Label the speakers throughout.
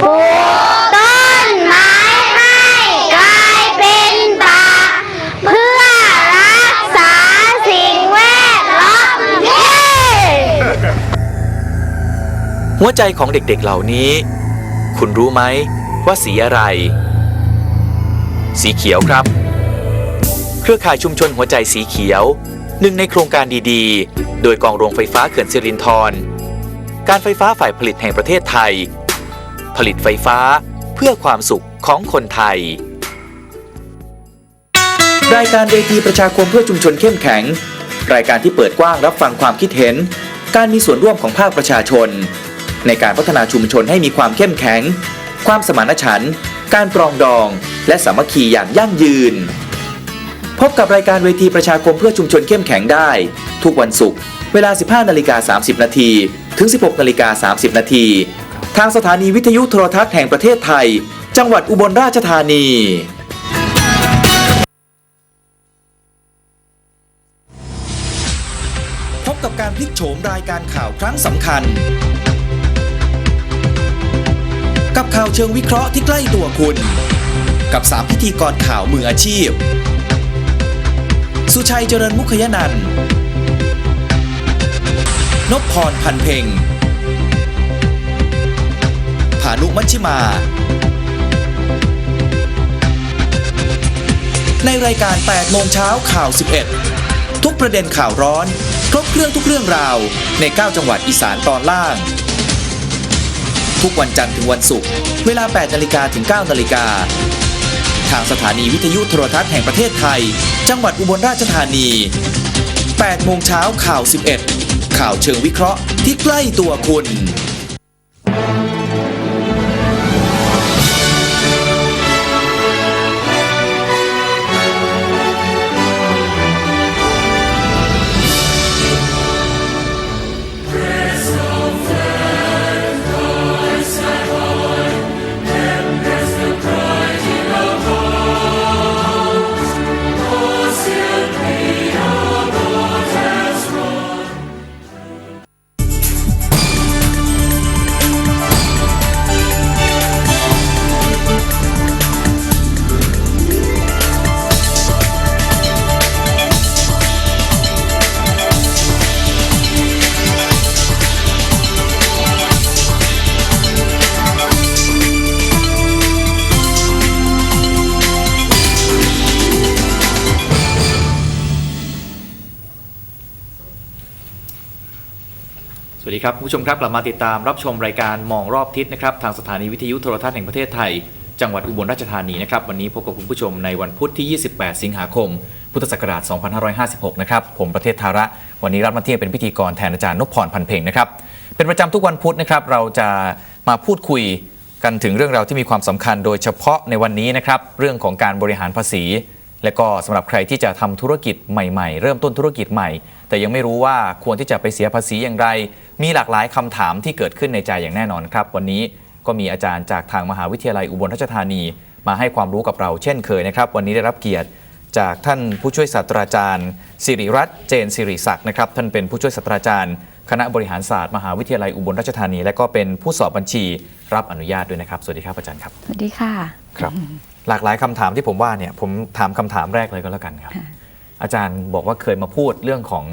Speaker 1: ปลูกต้นไม้ให้กลายเป็นป่า เพื่อรักษาสิ่งแวดล้อมเย้
Speaker 2: หัวใจของเด็กๆเหล่านี้ คุณรู้ไหมว่าสีอะไร สีเขียวครับ เครือข่ายชุมชนหัวใจสีเขียว หนึ่งในโครงการดีๆ โดยกองโรงไฟฟ้าเขื่อนสิรินธรการไฟฟ้าฝ่ายผลิตแห่งประเทศไทย ผลิตไฟฟ้าเพื่อความสุขของคนไทย รายการเวทีประชาคมเพื่อชุมชนเข้มแข็ง รายการที่เปิดกว้างรับฟังความคิดเห็น การมีส่วนร่วมของภาคประชาชน ในการพัฒนาชุมชนให้มีความเข้มแข็ง ความสมานฉันท์การปรองดอง และสามัคคีอย่างยั่งยืน พบกับรายการเวทีประชาคมเพื่อชุมชนเข้มแข็งได้ ทุกวันศุกร์เวลา 15 นาฬิกา 30 นาที ถึง 16 นาฬิกา 30 นาที ทางสถานีวิทยุโทรทัศน์แห่งประเทศไทย จังหวัดอุบลราชธานี พบกับการพลิกโฉมรายการข่าวครั้งสำคัญ กับข่าวเชิงวิเคราะห์ที่ใกล้ตัวคุณ กับ3พิธีกรข่าวมืออาชีพ สุชัยเจริญมุขยนันท์นพพรพันเพ็งานุมัชชิมา ในรายการ 8 โมงเช้าข่าว 11 ทุกประเด็นข่าวร้อน ครบเครื่องทุกเรื่องราว ใน 9 จังหวัดอีสานตอนล่าง ทุกวันจันทร์ถึงวันศุกร์ เวลา 8 นาฬิกาถึง 9 นาฬิกา ทางสถานีวิทยุโทรทัศน์แห่งประเทศไทย จังหวัดอุบลราชธานี 8 โมงเช้าข่าว 11 ข่าวเชิงวิเคราะห์ที่ใกล้ตัวคุณ วัสดีครับผู้ชมครับกลับมาติดตามรับชมรายการมองรอบทิศนะครับทางสถานีวิทยุโทรทัศน์แห่งประเทศไทย จังหวัดอุบลราชธานีนะครับวันนี้พบกับคุณผู้ชมในวันพุธที่ 28 สิงหาคม พุทธศักราช 2556 นะครับผมประเทศธาระ วันนี้รับหน้าที่เป็นพิธีกรแทนอาจารย์นพพรพันเพ่งนะครับเป็นประจำทุกวันพุธนะครับเราจะมาพูดคุยกันถึงเรื่องราวที่มีความสำคัญ โดยเฉพาะในวันนี้นะครับเรื่องของการบริหารภาษี และก็สำหรับใครที่จะทำธุรกิจใหม่ๆ เริ่มต้นธุรกิจใหม่ แต่ยังไม่รู้ว่าควรที่จะไปเสียภาษีอย่างไร มีหลากหลายคำถามที่เกิดขึ้นในใจอย่างแน่นอนครับ วันนี้ก็มีอาจารย์จากทางมหาวิทยาลัยอุบลราชธานี มาให้ความรู้กับเราเช่นเคยนะครับ วันนี้ได้รับเกียรติจากท่านผู้ช่วยศาสตราจารย์ สิริรัตน์เจนสิริศักดิ์นะครับท่านเป็นผู้ช่วยศาสตราจารย์ คณะบริหารศาสตร์ มหาวิทยาลัยอุบลราชธานี และก็เป็นผู้สอบบัญชีรับอนุญาตด้วยนะครับ สวัสดีครับอาจารย์ครับ
Speaker 3: สวัสดีค่ะ
Speaker 2: ครับ หลากหลายคำถามที่ผมว่าเนี่ยผมถามคำถามแรกเลยก็แล้วกันครับ
Speaker 3: ค่ะ
Speaker 2: อาจารย์บอกว่าเคยมาพูดเรื่องของ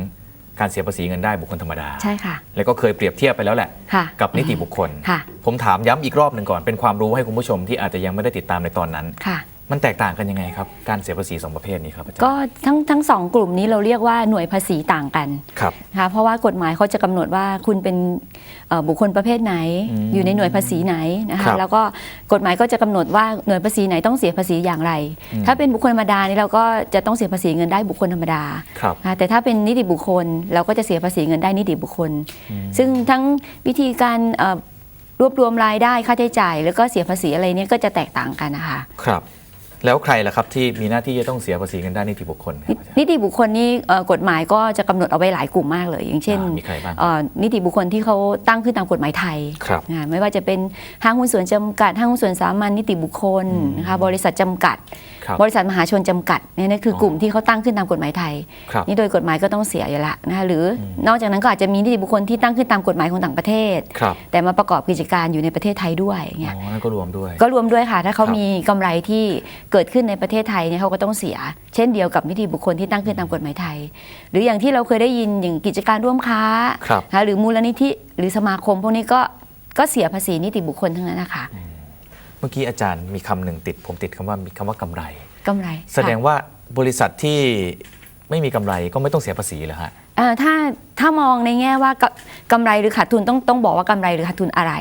Speaker 2: การเสียภาษีเงินได้บุคคลธรรมดา
Speaker 3: ใช่ค่ะ
Speaker 2: แล้วก็เคยเปรียบเทียบไปแล้วแหละ
Speaker 3: ค่ะ
Speaker 2: กับนิติบุคคล
Speaker 3: ค่ะ
Speaker 2: ผมถามย้ำอีกรอบหนึ่งก่อนเป็นความรู้ให้คุณผู้ชมที่อาจจะยังไม่ได้ติดตามในตอนนั้น
Speaker 3: ค่ะ
Speaker 2: มันแตกต่างกันยังไงครับ การเสียภาษีสองประเภทนี้ครับอาจารย์
Speaker 3: ก็ทั้งทั้งสองกลุ่มนี้เราเรียกว่าหน่วยภาษีต่างกัน
Speaker 2: ครับ
Speaker 3: นะคะเพราะว่ากฎหมายเขาจะกำหนดว่าคุณเป็นเอ่อบุคคลประเภทไหน
Speaker 2: อืม
Speaker 3: อยู่ในหน่วยภาษีไหนนะ
Speaker 2: ครั
Speaker 3: คะ
Speaker 2: บ
Speaker 3: แล้วก็กฎหมายก็จะกำหนดว่าหน่วยภาษีไหนต้องเสียภาษีอย่างไร
Speaker 2: อืม
Speaker 3: ถ้าเป็นบุคคลธรรมดานี่เราก็จะต้องเสียภาษีเงินได้บุคคลธรรมดา
Speaker 2: ครับ
Speaker 3: นะคะแต่ถ้าเป็นนิติบุคคล เราก็จะเสียภาษีเงินได้นิติบุคคล
Speaker 2: อืม
Speaker 3: ซึ่งทั้งวิธีการเอ่อรวบรวมรายได้ค่าใช้จ่าย แล้วก็เสียภาษีอะไรเนี่ยก็จะแตกต่างกันนะคะ
Speaker 2: ครับ แล้วใครล่ะครับที่มีหน้าที่จะต้องเสียภาษีเงินได้นิติบุคคลครับอาจารย์
Speaker 3: นิติบุคคลนี่เอ่อกฎหมายก็จะกำหนดเอาไว้หลายกลุ่มมากเลย อย่างเช่น
Speaker 2: อ่ามีใครบ้าง
Speaker 3: เอ่อนิติบุคคลที่เขาตั้งขึ้นตามกฎหมายไทย
Speaker 2: ครับ
Speaker 3: นะไม่ว่าจะเป็นห้างหุ้นส่วนจำกัดห้างหุ้นส่วนสามัญนิติบุคคล
Speaker 2: อืม
Speaker 3: นะคะบริษัทจำกัด
Speaker 2: ครั บครับ
Speaker 3: บริษัทมหาชนจำกัดเนี่ยนี่คืออกลุ่มที่เขาตั้งขึ้นตามกฎหมายไทย
Speaker 2: ครับ
Speaker 3: นี่โดยกฎหมายก็ต้องเสียอยู่ละนะคะหรืออนอกจากนั้นก็อาจจะมีนิติบุคคลที่ตั้งขึ้นตามกฎหมายของต่างประเทศ
Speaker 2: ครับ
Speaker 3: แต่มาประกอบกิจการอยู่ในประเทศไทยด้วยอย่างเงี้ย
Speaker 2: อ๋อนั่นก็รวมด้วย
Speaker 3: ก็รวมด้วยค่ะ ถ้าเขา
Speaker 2: ครับ
Speaker 3: มีกำไรที่เกิดขึ้นในประเทศไทยเนี่ยเขาก็ต้องเสีย เช่นเดียวกับนิติบุคคลที่ตั้งขึ้นตามกฎหมายไทย หรืออย่างที่เราเคยได้ยินอย่างกิจการร่วมค้า
Speaker 2: ครับ
Speaker 3: นะคะหรือมูลนิธิหรือสมาคมพวกนี้ก็ก็เสียภาษีนิติบุคคลทั้งนั้นนะคะ
Speaker 2: เมื่อกี้อาจารย์มีคำหนึ่งติด ผมติดคำว่ามีคำว่ากำไร
Speaker 3: กำไร
Speaker 2: แสดง
Speaker 3: ค่ะ
Speaker 2: ว่าบริษัทที่ไม่มีกำไรก็ไม่ต้องเสียภาษีเหรอฮะ
Speaker 3: เอ่อถ้า ถ้ามองในแง่ว่ากกำไรหรือขาดทุนต้องต้องบอกว่ากำไรหรือขาดทุนอะไร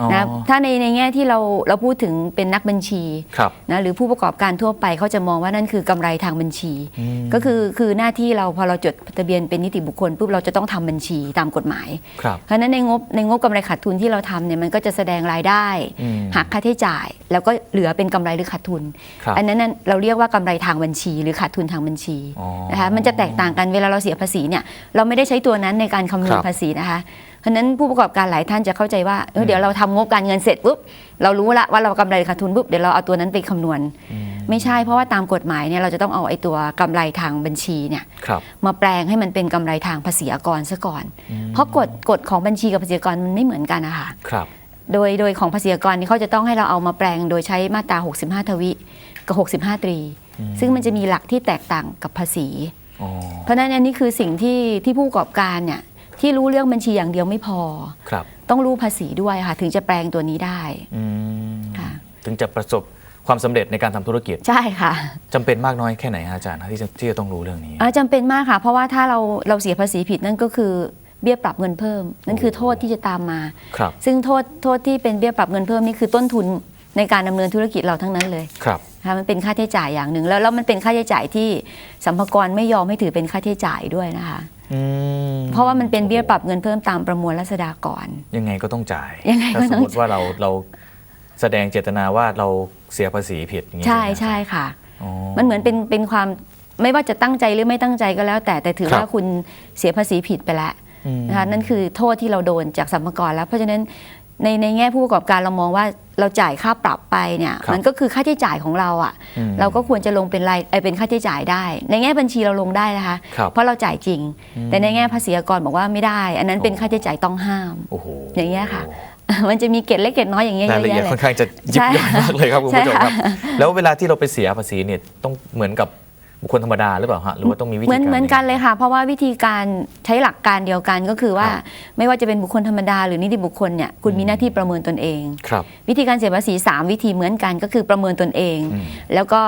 Speaker 2: อ๋อ
Speaker 3: นะถ้าในในแง่ที่เราเราพูดถึงเป็นนักบัญชี
Speaker 2: ครับ
Speaker 3: นะหรือผู้ประกอบการทั่วไปเขาจะมองว่านั่นคือกำไรทางบัญชี
Speaker 2: อืม
Speaker 3: ก็คือคือหน้าที่เราพอเราจดทะเบียนเป็นนิติบุคคลปุ๊บเราจะต้องทำบัญชีตามกฎหมาย
Speaker 2: ครับ
Speaker 3: เพราะฉะนั้นในงบในงบกำไรขาดทุนที่เราทำเนี่ยมันก็จะแสดงรายได้
Speaker 2: อืม
Speaker 3: หักค่าใช้จ่าย แล้วก็เหลือเป็นกำไรหรือขาดทุน
Speaker 2: ครับ
Speaker 3: อันนั้นน่ะเราเรียกว่ากำไรทางบัญชี หรือขาดทุนทางบัญชี
Speaker 2: อ๋อ
Speaker 3: นะคะมันจะแตกต่างกันเวลาเราเสียภาษีเนี่ยเราไม่ได้ใช้ตัวนั้นในการคำนวณ
Speaker 2: ครับ
Speaker 3: ภาษีนะคะ เพราะฉะนั้นผู้ประกอบการหลายท่านจะเข้าใจว่าเออเดี๋ยวเราทำงบการเงินเสร็จปุ๊บเรารู้ละว่าเรากำไรหรือขาดทุนปุ๊บเดี๋ยวเราเอาตัวนั้นไปคำนวณ
Speaker 2: อืม
Speaker 3: ไม่ใช่เพราะว่าตามกฎหมายเนี่ยเราจะต้องเอาไอ้ตัวกำไรทางบัญชีเนี่ย
Speaker 2: ครับ
Speaker 3: มาแปลงให้มันเป็นกำไรทางภาษีอากรซะก่อน เพราะกฎกฎของบัญชีกับภาษีอากรมันไม่เหมือนกันนะคะ
Speaker 2: ครับ
Speaker 3: โดยโดยของภาษีอากรนี่เขาจะต้องให้เราเอามาแปลงโดยใช้มาตรา 65 ทวิกับ 65 ตรี ซึ่งมันจะมีหลักที่แตกต่างกับภาษี
Speaker 2: อ๋อ
Speaker 3: เพราะฉะนั้นอันนี้คือสิ่งที่ที่ผู้ประกอบการเนี่ยที่รู้เรื่องบัญชีอย่างเดียวไม่พอ
Speaker 2: ครับ
Speaker 3: ต้องรู้ภาษีด้วยค่ะ ถึงจะแปลงตัวนี้ได้
Speaker 2: อืม
Speaker 3: ค่ะ
Speaker 2: ถึงจะประสบความสำเร็จในการทำธุรกิจ
Speaker 3: ใช่ค่ะ
Speaker 2: จำเป็นมากน้อยแค่ไหนฮะอาจารย์ที่จะที่จะต้องรู้เรื่องนี้
Speaker 3: อ่าจำเป็นมากค่ะ เพราะว่าถ้าเราเราเสียภาษีผิดนั่นก็คือเบี้ยปรับเงินเพิ่ม นั่นคือโทษที่จะตามมา
Speaker 2: ครับ
Speaker 3: ซึ่งโทษโทษที่เป็นเบี้ยปรับเงินเพิ่มนี่คือต้นทุน ในการดำเนินธุรกิจเราทั้งนั้นเลย
Speaker 2: ครับ
Speaker 3: นะคะมันเป็นค่าใช้จ่ายอย่างหนึ่งแล้วแล้วมันเป็นค่าใช้จ่ายที่สัมภากรไม่ยอมให้ถือเป็นค่าใช้จ่ายด้วยนะคะ
Speaker 2: อืม
Speaker 3: เพราะว่ามันเป็นเบี้ยปรับเงินเพิ่มตามประมวลรัษฎากร
Speaker 2: ยังไงก็ต้องจ่าย
Speaker 3: ยังไงก็
Speaker 2: ถ้าส
Speaker 3: ต้
Speaker 2: ม
Speaker 3: อง
Speaker 2: มติว่าเราเราแสดงเจตนาว่าเราเสียภาษีผิดอย่างนี้
Speaker 3: ใช่
Speaker 2: ไหม
Speaker 3: ใช่ค่ะ
Speaker 2: อ๋อ
Speaker 3: มันเหมือนเป็นเป็นความไม่ว่าจะตั้งใจหรือไม่ตั้งใจก็แล้ว แต่แต่ถือ
Speaker 2: ครับ
Speaker 3: ว่าคุณเสียภาษีผิดไปแล้ว
Speaker 2: อืม
Speaker 3: นะคะนั่นคือโทษที่เราโดนจากสัมภากรแล้วเพราะฉะนั้น ในในแง่ผู้ประกอบการเรามองว่าเราจ่ายค่าปรับไปเนี่ย
Speaker 2: ครับ
Speaker 3: มันก็คือค่าใช้จ่ายของเราอะ่ะ
Speaker 2: อืม
Speaker 3: เราก็ควรจะลงเป็นรายเอ่อเป็นค่าใช้จ่ายได้ ในแง่บัญชีเราลงได้นะคะ
Speaker 2: ครับ
Speaker 3: เพราะเราจ่ายจริงแต่ในแง่ภาษีอากรบอกว่าไม่ได้ อันนั้นเป็น
Speaker 2: โอ้
Speaker 3: ค่าใช้จ่ายต้องห้าม
Speaker 2: โอ้โห
Speaker 3: อย่างเงี้ยค่ะ มันจะมีเกร็ดเล็กเกร็ดน้อยอย่างเงี้ยเย
Speaker 2: ราย
Speaker 3: อะ
Speaker 2: ละเอียด
Speaker 3: แยะเล
Speaker 2: ค่อย นข้างจะยิบ
Speaker 3: ใช่
Speaker 2: ย่อยมากเลยครับคุณผู้ชม
Speaker 3: ใช่
Speaker 2: ครับ
Speaker 3: ค่ะ
Speaker 2: แล้วเวลาที่เราไปเสียภาษีเนี่ยต้องเหมือนกับ บุคคลธรรมดาหรือเปล่าฮะหรือว่าต้องมีวิธี
Speaker 3: เหมือน
Speaker 2: การ
Speaker 3: เหมือนกันเลยค่ะ เพราะว่าวิธีการใช้หลักการเดียวกันก็คือว่า
Speaker 2: ครับ
Speaker 3: ไม่ว่าจะเป็นบุคคลธรรมดาหรือนิติบุคคลเนี่ยคุณมีหน้าที่ประเมินตนเอง
Speaker 2: ครับ
Speaker 3: วิธีการเสียภาษี 3 วิธีเหมือนกันก็คือประเมินตนเอง
Speaker 2: อืม
Speaker 3: แล้วก็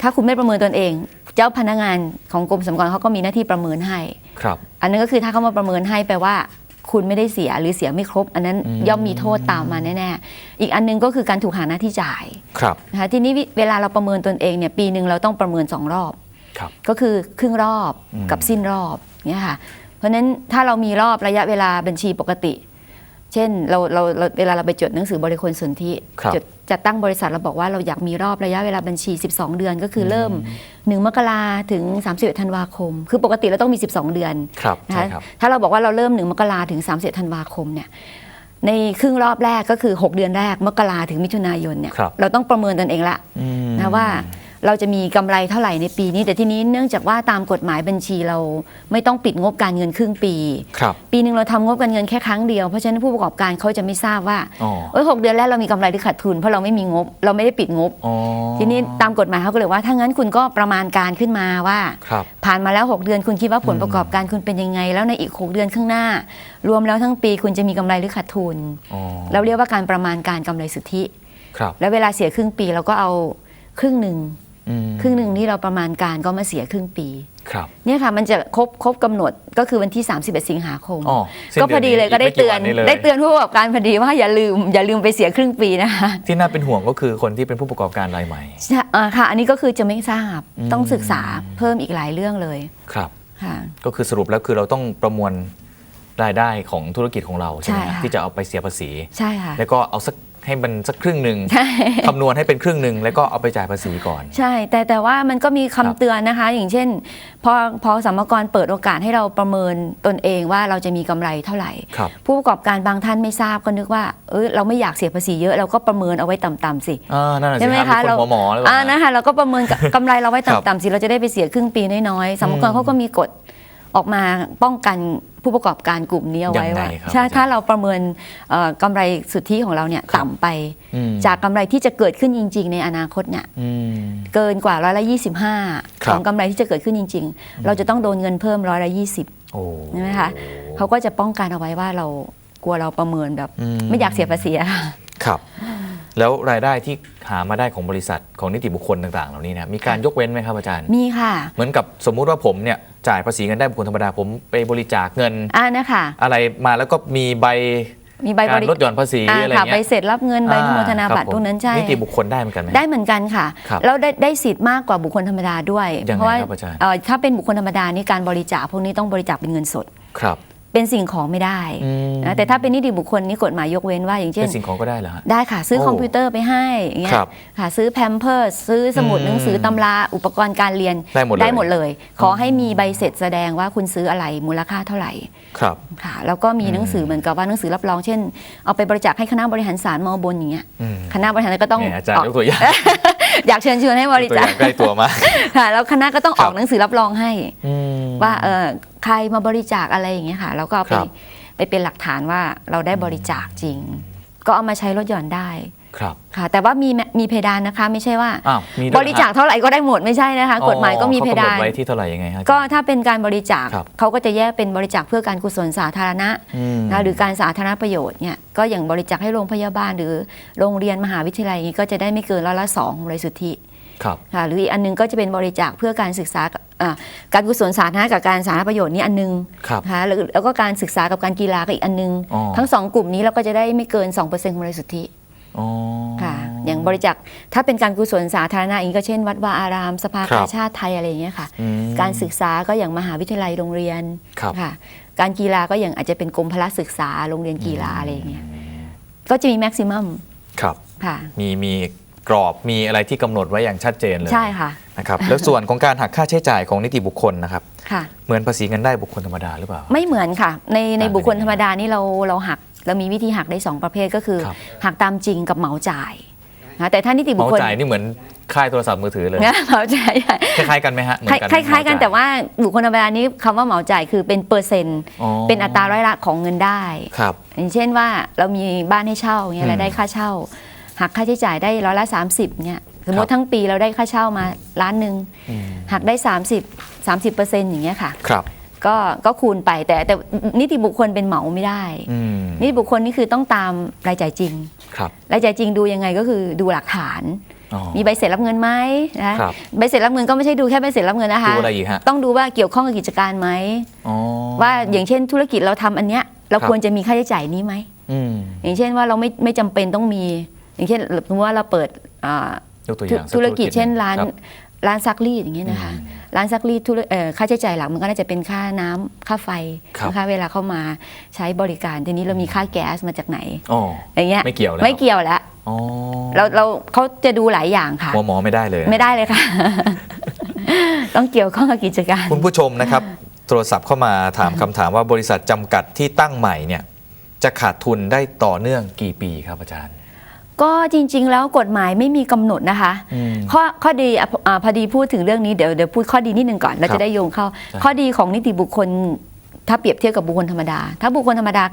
Speaker 3: ถ้าคุณไม่ประเมินตนเอง เจ้าพนักงานของกรมสรรพากรเขาก็มีหน้าที่ประเมินให้
Speaker 2: ครับ
Speaker 3: อันนั้นก็คือถ้าเขามาประเมินให้แปลว่า คุณไม่ได้เสียหรือเสียไม่ครบ อันนั้น
Speaker 2: อืม
Speaker 3: ย่อมมีโทษตามมาแน่ๆอีกอันหนึงก็คือการถูกหาหน้าที่จ่าย
Speaker 2: ครับ
Speaker 3: นะคะทีนี้วิเวลาเราประเมินตนเองเนี่ยปีหนึ่งเราต้องประเมินสองรอบ
Speaker 2: ครับ
Speaker 3: ก็คือครึ่งรอบ
Speaker 2: อืม
Speaker 3: กับสิ้นรอบเนี่ยค่ะเพราะฉะนั้นถ้าเรามีรอบระยะเวลาบัญชีปกติ เช่นเราเราเราเวลาเราไปจดหนังสือบริคลสนธิ
Speaker 2: ครับ
Speaker 3: จดจัดตั้งบริษัทเราบอกว่าเราอยากมีรอบระยะเวลาบัญชี 12 เดือนก็คือเริ่ม 1 มกราถึง 31 ธันวาคม คือปกติเราต้องมี 12 เดือน
Speaker 2: ครับ
Speaker 3: นะ
Speaker 2: ใช่
Speaker 3: คะ
Speaker 2: ครับ
Speaker 3: ถ้าเราบอกว่าเราเริ่ม 1 มกราถึง 31 ธันวาคมเนี่ยในครึ่งรอบแรกก็คือ 6 เดือนแรกมกราถึงมิถุนายนเนี่ย
Speaker 2: ครับ
Speaker 3: เราต้องประเมินตนเองละ
Speaker 2: อืม
Speaker 3: นะว่า เราจะมีกำไรเท่าไหร่ในปีนี้ แต่ทีนี้เนื่องจากว่าตามกฎหมายบัญชีเราไม่ต้องปิดงบการเงินครึ่งปี
Speaker 2: ครับ
Speaker 3: ปีหนึ่งเราทำงบการเงินแค่ครั้งเดียวเพราะฉะนั้นผู้ประกอบการเขาจะไม่ทราบว่า
Speaker 2: อ๋อ
Speaker 3: เอ้ยหกเดือนแรกเรามีกำไรหรือขาดทุนเพราะเราไม่มีงบ เราไม่ได้ปิดงบ
Speaker 2: อ๋อ
Speaker 3: ทีนี้ตามกฎหมายเขาก็เลยว่าถ้างั้นคุณก็ประมาณการขึ้นมาว่า
Speaker 2: ครับ
Speaker 3: ผ่านมาแล้ว 6 เดือนคุณคิดว่าผลประกอบการคุณเป็นยังไง แล้วในอีก 6 เดือนข้างหน้า รวมแล้วทั้งปีคุณจะมีกำไรหรือขาดทุน
Speaker 2: อ๋อ
Speaker 3: เราเรียกว่าการประมาณการกำไรสุทธิ
Speaker 2: ครับ
Speaker 3: แล้วเวลาเสียครึ่งปีเราก็เอาครึ่งหนึ่ง
Speaker 2: อืม
Speaker 3: ครึ่งหนึ่งที่เราประมาณการก็มาเสียครึ่งปี
Speaker 2: ครับ
Speaker 3: เนี่ยค่ะมันจะครบครบกำหนดก็คือวันที่ 31 สิงหาคม
Speaker 2: อ๋อสิ้น
Speaker 3: ก็พอดีเลยก็ได้เตือน
Speaker 2: ไม่กี่วัล
Speaker 3: ได้เตือนผู้ประกอบการพอดีว่าอย่าลืมอย่าลืมไปเสียครึ่งปีนะคะ
Speaker 2: ที่น่าเป็นห่วงก็คือคนที่เป็นผู้ประกอบการรายใหม่
Speaker 3: ใช่อ่าค่ะอันนี้ก็คือจะไม่ทราบ
Speaker 2: อืม
Speaker 3: ต้องศึกษาเพิ่มอีกหลายเรื่องเลย
Speaker 2: ครับ
Speaker 3: ค่ะ
Speaker 2: ก็คือสรุปแล้วคือเราต้องประมวลรายได้ของธุรกิจของเราใช่ไหม
Speaker 3: ใช่
Speaker 2: ฮะ
Speaker 3: ค่ะ
Speaker 2: ที่จะเอาไปเสียภาษี
Speaker 3: ใช่ค่ะ
Speaker 2: แล้วก็เอาสัก ให้มันสักครึ่งหนึ่ง
Speaker 3: ใช่
Speaker 2: คำนวณให้เป็นครึ่งหนึ่งแล้วก็เอาไปจ่ายภาษีก่อน
Speaker 3: ใช่ แต่แต่ว่ามันก็มีคำ
Speaker 2: ครับ
Speaker 3: เตือนนะคะ อย่างเช่น พอพอสมกรเปิดโอกาสให้เราประเมินตนเองว่าเราจะมีกำไรเท่าไหร่
Speaker 2: ครับ
Speaker 3: ผู้ประกอบการบางท่านไม่ทราบก็นึกว่าเออเราไม่อยากเสียภาษีเยอะเราก็ประเมินเอาไว้ต่ำๆสิ
Speaker 2: อ่านั่นแหละ
Speaker 3: ใช่
Speaker 2: สิ
Speaker 3: ไหม
Speaker 2: ครับ
Speaker 3: คะ
Speaker 2: มี
Speaker 3: เรา
Speaker 2: คนหมอหมอหรือเป
Speaker 3: อ่า
Speaker 2: ล่า
Speaker 3: นะคะเราก็ประเมินกับกำไรเราไว้
Speaker 2: ครับ
Speaker 3: ต่ำๆสิเราจะได้ไปเสียครึ่งปีน้อยๆสมกร
Speaker 2: อืม
Speaker 3: เขาก็มีกฎออกมาป้องกัน ผู้ประกอบการกลุ่มนี้เอาไว้
Speaker 2: ยังไง
Speaker 3: ว่า
Speaker 2: ครับ
Speaker 3: ใช่
Speaker 2: อาจารย์
Speaker 3: ถ้าเราประเมินเอ่อกำไรสุทธิของเราเนี่ย
Speaker 2: ครับ
Speaker 3: ต่ำไป
Speaker 2: อืม
Speaker 3: จากกำไรที่จะเกิดขึ้นจริง ๆ ในอนาคตเนี่ย
Speaker 2: อืม
Speaker 3: เกินกว่าร้อยละยี่สิบห้า
Speaker 2: ครั
Speaker 3: ข
Speaker 2: บ
Speaker 3: องกำไรที่จะเกิดขึ้นจริง ๆ เราจะต้องโดนเงินเพิ่มร้อยละยี่สิบ
Speaker 2: โอ้
Speaker 3: ใช่ไหมคะ เขาก็จะป้องกันเอาไว้ว่าเรากลัวเราประเมินแบบ
Speaker 2: อืม
Speaker 3: ไม่อยากเสียภาษีอะค่ะ
Speaker 2: ครับ แล้วรายได้ที่หามาได้ของบริษัทของนิติบุคคลต่าง ๆ เหล่านี้เนะมีการยกเว้นไหมครับอาจารย์
Speaker 3: มีค่ะ
Speaker 2: เหมือนกับสมมุติว่าผมเนี่ย จ่ายภาษีเงินได้บุคคลธรรมดาผมไปบริจาคเงิน
Speaker 3: อ่านะคะ
Speaker 2: อะไรมาแล้วก็มีใบ
Speaker 3: มีใบ
Speaker 2: การ
Speaker 3: ริ
Speaker 2: ลดหย่อนภาษี
Speaker 3: อ่า
Speaker 2: อะไร
Speaker 3: ค่ะ
Speaker 2: เงี้
Speaker 3: ใบ
Speaker 2: ย
Speaker 3: เสร็จรับเงินใบอนุโมทนาบัตร
Speaker 2: คบ
Speaker 3: พวกนั้นใช่
Speaker 2: นิติบุคคลได้เหมือนกันไหม
Speaker 3: ได้เหมือนกันค่ะ
Speaker 2: ครับ
Speaker 3: แล้วได้ได้สิทธิ์มากกว่าบุคคลธรรมดาด้วย
Speaker 2: ยังไง
Speaker 3: เพราะว่า
Speaker 2: ครับอาจารย์
Speaker 3: เอ่อถ้าเป็นบุคคลธรรมดานี่การบริจาคพวกนี้ต้องบริจาคเป็นเงินสด
Speaker 2: ครับ
Speaker 3: เป็นสิ่งของไม่ได้
Speaker 2: อืม
Speaker 3: นะแต่ถ้าเป็นนิติบุคคลนี่กฎหมายยกเว้นว่าอย่างเช่
Speaker 2: เป็นนสิ่งของก็ได้เหรอฮะ
Speaker 3: ได้ค่ะ ซื้อ
Speaker 2: โอ้
Speaker 3: คอมพิวเตอร์ไปให้อย่างเงี้ย
Speaker 2: ครับ
Speaker 3: ค่ะซื้อแพมเพิร์สซื้อสมุด
Speaker 2: อืม
Speaker 3: หนังสือตำราอุปกรณ์การเรียน
Speaker 2: ได้หมดเลย
Speaker 3: ได้หมดเลย ขอให้มีใบเสร็จแสดงว่าคุณซื้ออะไรมูลค่าเท่าไหร่
Speaker 2: ครับ
Speaker 3: ค่ะแล้วก็มีหนังสือเหมือนกับว่าหนังสือรับรองเช่น เอาไปบริจาคให้คณะบริหารศาลมอบนอย่างเงี้ย
Speaker 2: อืม
Speaker 3: คณะบริหารก็ต้อง
Speaker 2: เนี่ยอาจารย์ยกตัวอย่าง
Speaker 3: อยากเชิญชวนให้บริ
Speaker 2: ตัวอ
Speaker 3: จาค
Speaker 2: ย่างใกล้ตัวมาก
Speaker 3: ค่ะแล้วคณะก็ต้อง
Speaker 2: ครั
Speaker 3: อบอกหนังสือรับรองให้
Speaker 2: อืม
Speaker 3: ว่าเออใครมาบริจาคอะไรอย่างเงี้ยค่ะแล้วก็เอาไป
Speaker 2: ครับ
Speaker 3: ไปเป็นหลักฐานว่าเราได้บริจาคจริง ก็เอามาใช้ลดหย่อนได้
Speaker 2: ครับ
Speaker 3: ค่ะแต่ว่ามีมีเพดานนะคะ ไม่ใช่ว่า
Speaker 2: อ้าวมีด้วย
Speaker 3: บริจาคเท่าไหร่ก็ได้หมดไม่ใช่นะคะ
Speaker 2: อ๋อก
Speaker 3: ฎหมายก็มีเพดาน
Speaker 2: ขกำหดไว้ที่เท่าไหร่ยังไงฮะ
Speaker 3: ก็ถ้าเป็นการบริจาค
Speaker 2: ครับ
Speaker 3: เขาก็จะแยกเป็นบริจาคเพื่อการกุศลสาธารณะ
Speaker 2: อืม
Speaker 3: นะหรือการสาธารณประโยชน์เนี่ยก็อย่างบริจาคให้โรงพยาบาลหรือโรงเรียนมหาวิทยาลัยอย่างนี้ก็จะได้ไม่เกินร้อยละสองของรายสุทธิ
Speaker 2: ครับ
Speaker 3: ค่ะหรืออีกอันนึงก็จะเป็นบริจาคเพื่อการศึกษาอ่าการกุศลสาธารณะกับการสาธารณประโยชน์นี่อันนึง
Speaker 2: ครับ
Speaker 3: นะคะแล้วแล้วก็การศึกษากับการกีฬาก็อีกอันนึง
Speaker 2: อ๋อ
Speaker 3: ทั้งสองกลุ่มนี้เราก็จะได้ไม่เกิน2%ของรายสุทธิ
Speaker 2: อ๋อ
Speaker 3: ค่ะอย่างบริจาคถ้าเป็นการกุศลสาธารณะอย่างนี้ก็เช่น วัดวาอาราม สภา
Speaker 2: ครั
Speaker 3: กา
Speaker 2: บ
Speaker 3: ชาติไทยอะไรอย่างเงี้ยค่ะ
Speaker 2: อืม
Speaker 3: การศึกษาก็อย่างมหาวิทยาลัยโรงเรียน
Speaker 2: ครับ
Speaker 3: ค่ะ การกีฬาก็อย่างอาจจะเป็นกรมพละศึกษาโรงเรียนกีฬาอะไรอย่างเงี้ยก็จะมีแม็กซิมัม
Speaker 2: ครับ
Speaker 3: ค่ะ
Speaker 2: มีมีกรอบมีอะไรที่กำหนดไว้อย่างชัดเจนเลย
Speaker 3: ใช่ค่ะ
Speaker 2: นะครับแล้วส่วนของการหักค่าใช้จ่ายของนิติบุคคลนะครับ
Speaker 3: ค่ะ
Speaker 2: เหมือนภาษีเงินได้บุคคลธรรมดาหรือเปล่า
Speaker 3: ไม่เหมือนค่ะ ในใน
Speaker 2: ต่างกัน
Speaker 3: บุคคล
Speaker 2: ยังไง
Speaker 3: ธรรมดานี่เราเราหัก เรามีวิธีหักได้สองประเภทก็คือ
Speaker 2: ครับ
Speaker 3: หักตามจริงกับเหมาจ่ายนะแต่ถ้านิติ
Speaker 2: เห
Speaker 3: บุค
Speaker 2: มา
Speaker 3: คล
Speaker 2: จ่ายนี่เหมือนค่ายโทรศัพท์มือถือเลย
Speaker 3: นะเหมาจ่าย
Speaker 2: คล้ายๆกันไหมฮะเหมือนกัน
Speaker 3: คล้ายๆกัน
Speaker 2: เหมจ่
Speaker 3: แต่ว่าบุคคลธรรมดานี้คำว่าเหมาจ่ายคือเป็นเปอร์เซ็นต์
Speaker 2: อ๋อ
Speaker 3: เป็นอัตราร้อยละของเงินได้
Speaker 2: ครับ
Speaker 3: อย่างเช่นว่าเรามีบ้านให้เช่าเงี้ย
Speaker 2: อืม
Speaker 3: รายได้ค่าเช่าหักค่าใช้จ่ายได้ร้อยละ 30เนี่ยสมม
Speaker 2: ครั
Speaker 3: ติ
Speaker 2: บ
Speaker 3: ทั้งปีเราได้ค่าเช่ามาล้านหนึ่ง
Speaker 2: อืม
Speaker 3: หักได้ 30 30เปอร์เซ็นต์อย่างเงี้ยค่ะ
Speaker 2: ครับ
Speaker 3: ก็ก็คูณไปแต่แต่นิติบุคคลเป็นเหมาไม่ได้
Speaker 2: อืม
Speaker 3: นิติบุคคลนี่คือต้องตามรายจ่ายจริง
Speaker 2: ครับ
Speaker 3: รายจ่ายจริงดูยังไงก็คือดูหลักฐาน
Speaker 2: อ๋อ
Speaker 3: มีใบเสร็จรับเงินไหมนะครับ ใบเสร็จรับเงินก็ไม่ใช่ดูแค่ใบเสร็จรับเงินนะคะ
Speaker 2: ดูอะไรอีกฮะ
Speaker 3: ต้องดูว่าเกี่ยวข้องกับกิจการไหม
Speaker 2: อ๋อ
Speaker 3: ว่าอย่างเช่นธุรกิจเราทำอันเนี้ยเรา
Speaker 2: ครับ
Speaker 3: ควรจะมีค่าใช้จ่ายนี้ไหม
Speaker 2: อืม
Speaker 3: อย่างเช่นว่าเราไม่ไม่จำเป็นต้องมี อย่างเช่นสมมติว่าเราเปิดอ่าย
Speaker 2: กตัวอ
Speaker 3: ธุ
Speaker 2: ย่างสั
Speaker 3: ธุรกิจ
Speaker 2: ห
Speaker 3: เช่นร้าน
Speaker 2: คบ
Speaker 3: ร้านซักรีดอย่างเงี้ยนะคะ
Speaker 2: อืม
Speaker 3: ร้านซักรีดธุรเอ่อค่าใช้จ่ายหลักมันก็น่าจะเป็นค่าน้ำค่าไฟ
Speaker 2: ครับ
Speaker 3: นะคะเวลาเข้ามาใช้บริการทีนี้เรามีค่าแก๊สมาจากไหน
Speaker 2: อ๋อ
Speaker 3: อย่างเงี้ย
Speaker 2: ไม่เกี่ยวแล้ว
Speaker 3: ไม่เกี่ยวแล้ว
Speaker 2: อ๋อ
Speaker 3: เราเราเขาจะดูหลายอย่างค่ะ
Speaker 2: หัวหมอไม่ได้เลย
Speaker 3: ไม่ได้เลยค่ะ ต้องเกี่ยวข้องกับกิจการ
Speaker 2: คุณผู้ชมนะครับ โทรศัพท์เข้ามาถามคำถามว่าบริษัทจำกัดที่ตั้งใหม่เนี่ยจะขาดทุนได้ต่อเนื่องกี่ปีครับอาจารย์
Speaker 3: ก็จริง ๆ แล้วกฎหมายไม่มีกำหนดนะคะ
Speaker 2: อืม
Speaker 3: ข้อข้อดีอะอ่าพอดีพูดถึงเรื่องนี้เดี๋ยวเดี๋ยวพูดข้อดีนิดนึงก่อนเรา
Speaker 2: ครั
Speaker 3: จะ
Speaker 2: บ
Speaker 3: ได้โยงเข้า
Speaker 2: ใช่
Speaker 3: ข้อดีของนิติบุคคล ถ้าเปรียบเทียบกับบุคคลธรรมดา ถ้าบุคคลธรรมดา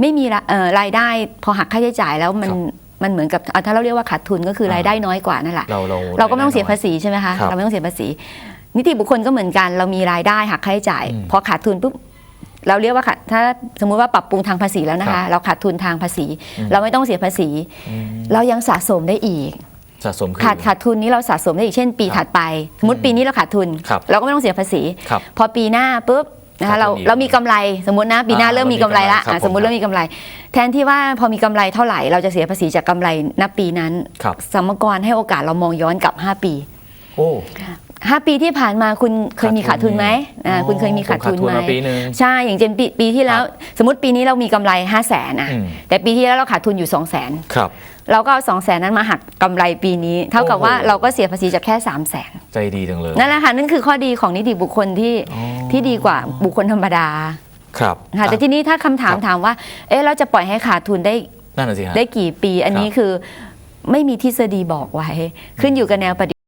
Speaker 3: ไม่มีละเอ่อรายได้พอหักค่าใช้จ่ายแล้วมัน
Speaker 2: ครับ
Speaker 3: มันเหมือนกับอะถ้าเราเรียกว่าขาดทุนก็คือรายได้น้อยกว่านั่นแหละ
Speaker 2: เราเรา
Speaker 3: เราก็ไม่ต้องเสียภาษีใช่ไหมคะ
Speaker 2: ครับ
Speaker 3: เราไม่ต้องเสียภาษี นิติบุคคลก็เหมือนกันเรามีรายได้หักค่าใช้จ่าย
Speaker 2: อืม
Speaker 3: พอขาดทุนปุ๊บ เราเรียกว่าขาดถ้าสมมุติว่าปรับปรุงทางภาษีแล้วนะ
Speaker 2: ครั
Speaker 3: คะ
Speaker 2: บ
Speaker 3: เราขาดทุนทางภาษี
Speaker 2: อืม
Speaker 3: เราไม่ต้องเสียภาษี
Speaker 2: อืม
Speaker 3: เรายังสะสมได้อีก
Speaker 2: สะสมคือ
Speaker 3: ขาดขาดทุนนี้เราสะสมได้อีกเช่น ปี
Speaker 2: ครับ
Speaker 3: ถัดไปสมมติปีนี้เราขาดทุน
Speaker 2: ครับ
Speaker 3: เราก็ไม่ต้องเสียภาษี
Speaker 2: ครับ
Speaker 3: พอปีหน้าปุ๊บนะ
Speaker 2: ขา
Speaker 3: คะ
Speaker 2: ดทุน
Speaker 3: เรา
Speaker 2: อีก
Speaker 3: เรามีกำไรสมมตินะปีหน้า
Speaker 2: อ่า
Speaker 3: เริ่มมีกำไรละ
Speaker 2: เรามีกำไรครับ
Speaker 3: อะสมมติ
Speaker 2: ผม
Speaker 3: เริ่มมีกำไร แทนที่ว่าพอมีกำไรเท่าไหร่ เราจะเสียภาษีจากกำไรณปีนั้น
Speaker 2: ครับ
Speaker 3: สมกรให้โอกาสเรามองย้อนกลับ 5 ปี
Speaker 2: โอ้
Speaker 3: 5ปีที่ผ่านมาคุณเคยมีขาดทุนไหมอ่า
Speaker 2: อ๋อ
Speaker 3: คุณเคยมีขาดทุน
Speaker 2: ผม
Speaker 3: ไหม
Speaker 2: มาปีหนึ่ง
Speaker 3: ใช่อย่างเช่นปีปีที่แล้ว สมมติปีนี้เรามีกำไร5 0 0แสนอะ
Speaker 2: อืม
Speaker 3: แต่ปีที่แล้วเราขาดทุนอยู่ 2 0 0แสน
Speaker 2: ครับ
Speaker 3: เราก็เอาสองแสนนั้นมาหักกำไรปีนี้ เท่ากับว่า
Speaker 2: โอ้โห
Speaker 3: เราก็เสียภาษีจากแค่3 0 0แสน
Speaker 2: ใจดีจังเลย
Speaker 3: นั่นแหละค่ะนั่นคือข้อดีของนิติบุคคลที่
Speaker 2: อ๋อ
Speaker 3: ที่ดีกว่าบุคคลธรรมดา
Speaker 2: ครับ
Speaker 3: ค่ะแต่ทีนี้ถ้าคำถาม
Speaker 2: ครับ
Speaker 3: ถามว่า เอ๊ะเราจะปล่อยให้ขาดทุนได้
Speaker 2: นั่นน่ะสิฮะ
Speaker 3: ได้กี่ปีอันนี้
Speaker 2: ครับ
Speaker 3: คือไม่มีทฤษฎีบอกไว้ ขึ้นอยู่กับแนวปฏิ